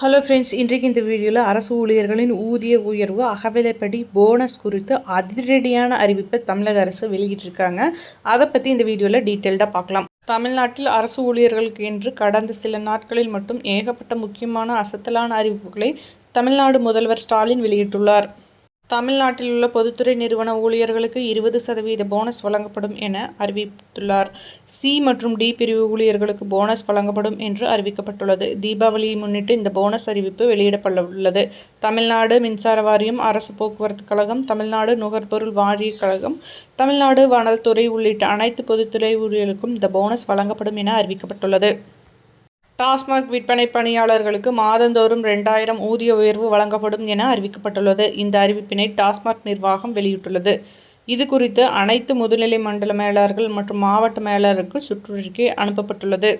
Hello friends இன்றைக்கு இந்த வீடியோவில் அரசு ஊழியர்களின் ஊதிய உயர்வு அகவிலைப்படி போனஸ் குறித்து அதிரடியான அறிவிப்பை தமிழக அரசு வெளியிட்டிருக்காங்க. அதை பற்றி இந்த வீடியோவில் டீட்டெயில்டாக பார்க்கலாம் தமிழ்நாட்டில் அரசு ஊழியர்களுக்கு என்று கடந்த சில நாட்களில் மட்டும் ஏகப்பட்ட முக்கியமான அசத்தலான அறிவிப்புகளை தமிழ்நாடு முதல்வர் ஸ்டாலின் வெளியிட்டுள்ளார். தமிழ்நாட்டில் உள்ள பொதுத்துறை நிறுவன ஊழியர்களுக்கு இருபது சதவீத போனஸ் வழங்கப்படும் என அறிவித்துள்ளார். சி மற்றும் டி பிரிவு ஊழியர்களுக்கு போனஸ் வழங்கப்படும் என்று அறிவிக்கப்பட்டுள்ளது. தீபாவளியை முன்னிட்டு இந்த போனஸ் அறிவிப்பு வெளியிடப்பட உள்ளது தமிழ்நாடு மின்சார வாரியம் அரசு போக்குவரத்து கழகம் தமிழ்நாடு நுகர்பொருள் வாரிய கழகம் தமிழ்நாடு வனல்துறை உள்ளிட்ட அனைத்து பொதுத்துறை ஊழியர்களுக்கும் இந்த போனஸ் வழங்கப்படும் என அறிவிக்கப்பட்டுள்ளது. டாஸ்மாக் விற்பனை பணியாளர்களுக்கு மாதந்தோறும் ரெண்டாயிரம் ஊதிய உயர்வு வழங்கப்படும் என அறிவிக்கப்பட்டுள்ளது. இந்த அறிவிப்பினை டாஸ்மாக் நிர்வாகம் வெளியிட்டுள்ளது. இது குறித்து அனைத்து முதுநிலை மண்டல மேலாளர்கள் மற்றும் மாவட்ட மேலாளருக்கு சுற்றறிக்கை அனுப்பப்பட்டுள்ளது.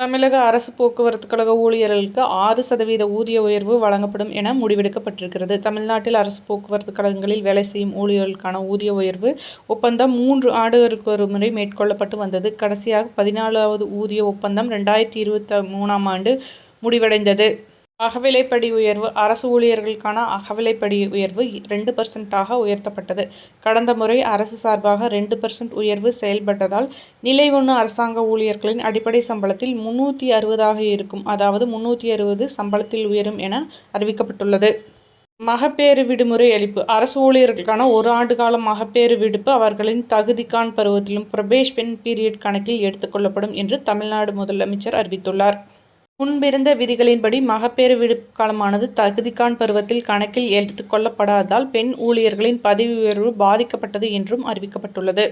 தமிழக அரசு போக்குவரத்து கழக ஊழியர்களுக்கு ஆறு சதவீத ஊதிய உயர்வு வழங்கப்படும் என முடிவெடுக்கப்பட்டிருக்கிறது. தமிழ்நாட்டில் அரசு போக்குவரத்து கழகங்களில் வேலை செய்யும் ஊழியர்களுக்கான ஊதிய உயர்வு ஒப்பந்தம் மூன்று ஆண்டுகளுக்கு ஒரு முறை மேற்கொள்ளப்பட்டு வந்தது. கடைசியாக பதினாலாவது ஊதிய ஒப்பந்தம் ரெண்டாயிரத்தி இருபத்தி மூணாம் ஆண்டு முடிவடைந்தது. அகவிலைப்படி உயர்வு அரசு ஊழியர்களுக்கான அகவிலைப்படி உயர்வு ரெண்டு பர்சன்ட்டாக உயர்த்தப்பட்டது. கடந்த முறை அரசு சார்பாக ரெண்டு பர்சன்ட் உயர்வு செயல்பட்டதால் நிலை ஒன்று அரசாங்க ஊழியர்களின் அடிப்படை சம்பளத்தில் முன்னூற்றி அறுபதாக இருக்கும். அதாவது முன்னூற்றி அறுபது சம்பளத்தில் உயரும் என அறிவிக்கப்பட்டுள்ளது. மகப்பேறு விடுமுறை அளிப்பு. அரசு ஊழியர்களுக்கான ஒரு ஆண்டு கால மகப்பேறு விடுப்பு அவர்களின் தகுதிக்கான் பருவத்திலும் பிரபேஷ் பெண் பீரியட் கணக்கில் எடுத்துக்கொள்ளப்படும் என்று தமிழ்நாடு முதலமைச்சர் அறிவித்துள்ளார். முன்பிருந்த விதிகளின்படி மகப்பேறு விடுப்பு காலமானது தகுதிக்கான் பருவத்தில் கணக்கில் எடுத்துக்கொள்ளப்படாததால் பெண் ஊழியர்களின் பதவி உயர்வு பாதிக்கப்பட்டது என்றும் அறிவிக்கப்பட்டுள்ளது.